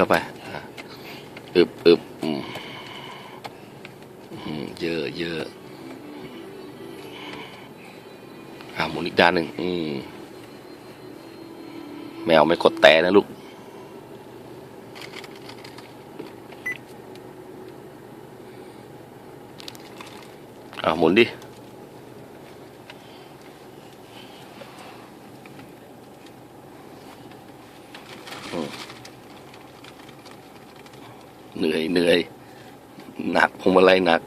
เข้าไปอึบอึบเยอะเยอะอ่าหมุนอีกด้านหนึ่งอืมแมวไม่กดแต่นะลูกอ่าหมุนดิ เหนื่อยเหนื่อยหนักพวงมาลัยหนัก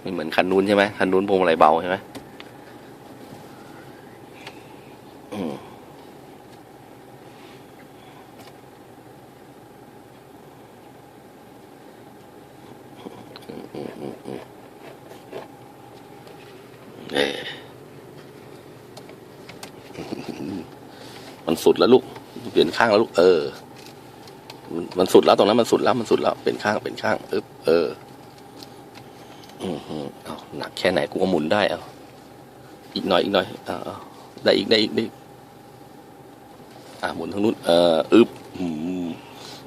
ไม่เหมือนคันนู้นใช่ไหมคันนู้นพวงมาลัยเบาใช่ไหมอืมอืมอืมอืมเอ่มันสุดแล้วลูก เปลี่ยนข้างแล้วลูก เออ มันสุดแล้วตรงนั้นมันสุดแล้วมันสุดแล้วเป็นข้างเป็นข้างอึ๊บเอออืมอืมเอาหนักแค่ไหนกูก็หมุนได้เอาอีกหน่อยอีกหน่อยเอาเอาได้อีกได้อีกได้อ่าหมุนทางนู้นเอออึ๊บอืม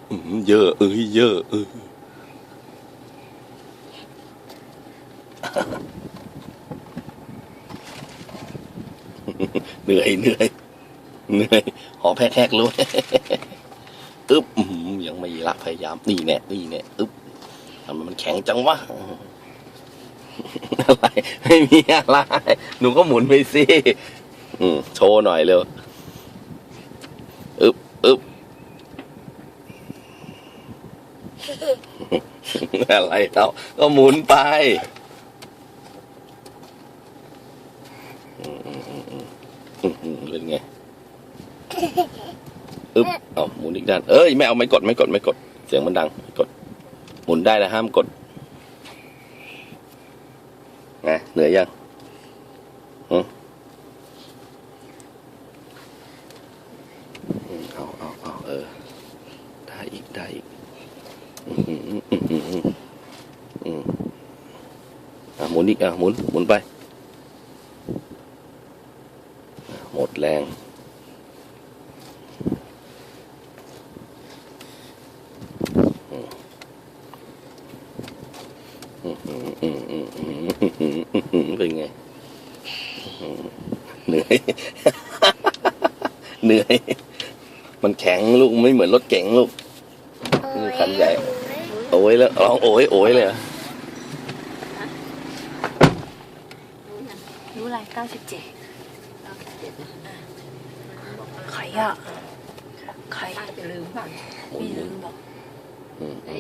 อืมเยอะเอ้ยเยอะเออเหนื่อยเหนื่อยเหนื่อยหอแพกๆเลย อึ๊บยังไม่ละพยายามนี่แน่นี่แน่อึ๊บทำไมมันแข็งจังวะอะไรไม่มีอะไรหนูก็หมุนไปสิอืมโชว์หน่อยเร็วอึ๊บอึ๊บอะไรเราก็หมุนไปอืมอืมอืมอืมอืมเป็นไง อึ๊บเอาหมุนอีกด้านเอ้ยไม่เอาไม่กดไม่กดไม่กด เสียงมันดังกด หมุนได้แล้วห้ามกดไงเหนื่อยยังหืออืมเอาเอาเอาเออ ได้อีกได้อีกอืมอืมอืมอืมอืมอืมอืมอะหมุนอีกอะหมุนหมุนไป หมดแรง อืมอืมอืมอืมอืมอืม เป็นไงอืมเหนื่อย เหนื่อย มันแข็งลูกไม่เหมือนรถเก๋งลูกนี่คันใหญ่ โอ้ยแล้วร้องโอ้ยโอ้ยเลยเหรอรู้อะไรเก้าสิบเจ็ดใครอะใครจะลืมป่ะหมุนไม่หมุลืนมบอกอืมไอ้